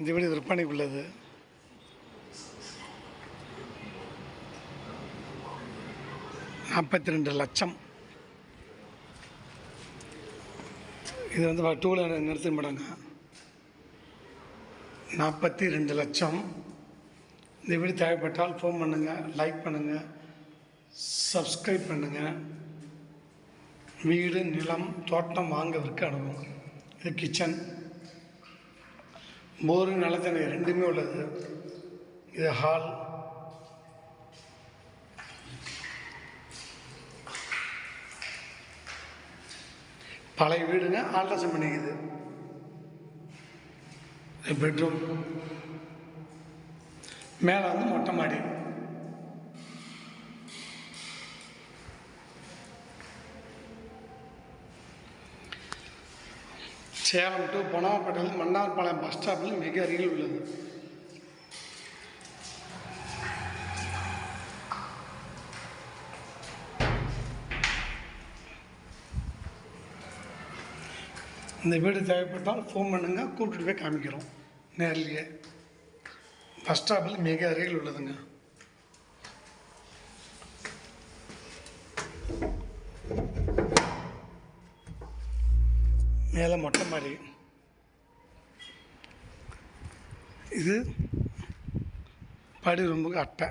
இந்த வீடு விற்பனைக்கு உள்ளது நாற்பத்தி ரெண்டு லட்சம். இது வந்து டூ வீலர் நிறுத்த மாட்டாங்க நாற்பத்தி ரெண்டு லட்சம். இந்த வீடு தேவைப்பட்டால் ஃபோன் பண்ணுங்கள் லைக் பண்ணுங்கள் சப்ஸ்கிரைப் பண்ணுங்கள் வீடு நிலம் தோட்டம் வாங்க விற்க அனுபவம். இது கிச்சன் போரு நிலத்தண்ணி ரெண்டுமே உள்ளது. இது ஹால் பழைய வீடுங்க ஆல்ட்ரேஷன் பண்ணிக்குது. இது பெட்ரூம் மேலே வந்து மொட்டை மாடி. சேலம் டு பொனாப்பேட்டையில் மன்னார்பாளையம் பஸ் ஸ்டாப்பில் மிக அருகில் உள்ளது. இந்த வீடு தேவைப்பட்டால் ஃபோன் பண்ணுங்கள் கூப்பிட்டு போய் காமிக்கிறோம். நேர்லேயே. பஸ் ஸ்டாப்பில் மிக அருகில் உள்ளதுங்க. மேலே மொட்டை மாடி. இது படி ரூமுக்கு அட்டை